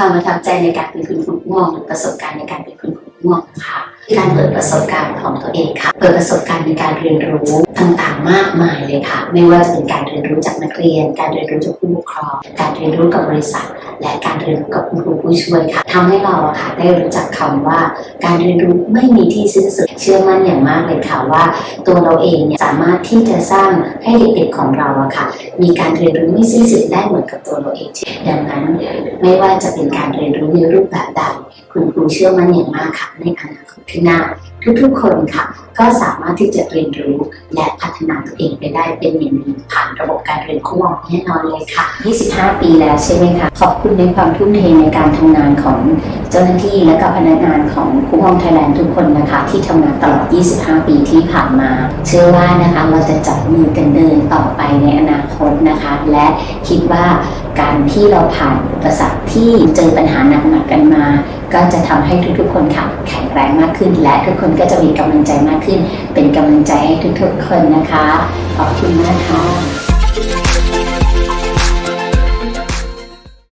ความาทับใจในการเป็นคุณครูง่วงหรือประสบการณ์ในการเป็นคุณครูง่วงนะคะ การเปิดประสบการณ์ของตัวเองค่ะ เปิดประสบการณ์ในการเรียนรู้ต่างๆ มากมายเลยค่ะ ไม่ว่าจะเป็นการเรียนรู้จากนักเรียน การเรียนรู้จากผู้ปกครอง การเรียนรู้กับบริษัท และการเรียนรู้กับคุณครูผู้ช่วยค่ะทำให้เราค่ะได้รู้จักคำว่าการเรียนรู้ไม่มีที่สิ้นสุด เชื่อมั่นอย่างมากเลยค่ะว่า ตัวเราเองเนี่ยสามารถที่จะสร้างให้เด็กๆของเราอะค่ะ มีการเรียนรู้ไม่สิ้นสุดได้เหมือนกับตัวเราเอง ดังนั้นไม่ว่าจะเป็นการเรียนรู้ในรูปแบบใด คุณครูเชื่อมั่นอย่างมากค่ะในอนาคตข้างหน้าทุกๆคนค่ะ ก็สามารถที่จะเรียนรู้และพัฒนาตัวเองไปได้เป็นอย่างดีผ่านระบบการเรียนคู่วองแน่นอนเลยค่ะ 25 ปีแล้วใช่ไหมคะ ขอบคุณในความทุ่มเทในการทำงานของเจ้าหน้าที่และก็พนักงานของคู่วองไทยแลนด์ทุกคนนะคะ ที่ทำงานตลอด 25 ปีที่ผ่านมา เชื่อว่านะคะเราจะจับมือกันเดินต่อไปในอนาคตนะคะ และคิดว่าการที่เราผ่านอุปสรรคที่เจอปัญหาหนักๆกันมาก็็จะทำให้ทุกๆคนค่ะแข็งแรงมากขึ้น และทุกคนก็จะมีกำลังใจมากขึ้น เป็นกำลังใจให้ทุกๆคนนะคะ ขอบคุณมากค่ะ